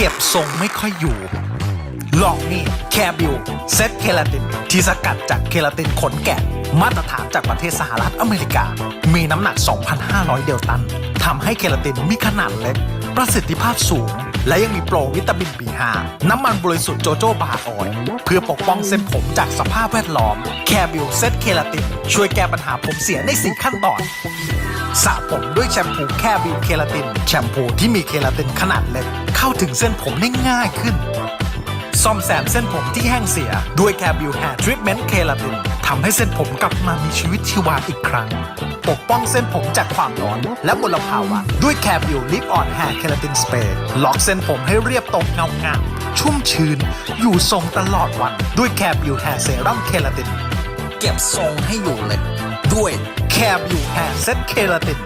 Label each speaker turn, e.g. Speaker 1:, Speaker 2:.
Speaker 1: เก็บทรงไม่ค่อยอยู่ ลองนี่แคบิวเซตเคลาติน ที่สกัดจากเคลาตินขนแกะ มาตรฐานจากประเทศสหรัฐอเมริกา มีน้ำหนัก 2,500 เดลตันทำให้เคลาตินมีขนาดเล็ก ประสิทธิภาพสูง และยังมีโปรวิตามิน B5 น้ำมันบริสุทธิ์โจโจบาออยเพื่อปกป้องเส้นผมจากสภาพแวดล้อม แคบิวเซตเคลาติน ช่วยแก้ปัญหาผมเสียใน4ขั้นตอน สระผมด้วยแชมพูแค่บิวเคลาติน แชมพูที่มีเคลาตินขนาดเล็ก เข้าถึงเส้นผมได้ง่ายขึ้น ซ่อมแซมเส้นผมที่แห้งเสีย ด้วยแคบิวแฮร์ทรีทเมนต์เคลาตินทำให้เส้นผมกลับมามีชีวิตชีวาอีกครั้ง ปกป้องเส้นผมจากความร้อนและมลภาวะ ด้วยแคบิวลิฟออนแฮร์เคลาตินสเปรย์ล็อกเส้นผมให้เรียบตรงเงางามชุ่มชื้น อยู่ทรงตลอดวัน ด้วยแคบิวแฮร์เซรั่มเคลาติน เก็บทรงให้อยู่เลยด้วย แคบิวแฮร์เซตเคลาติน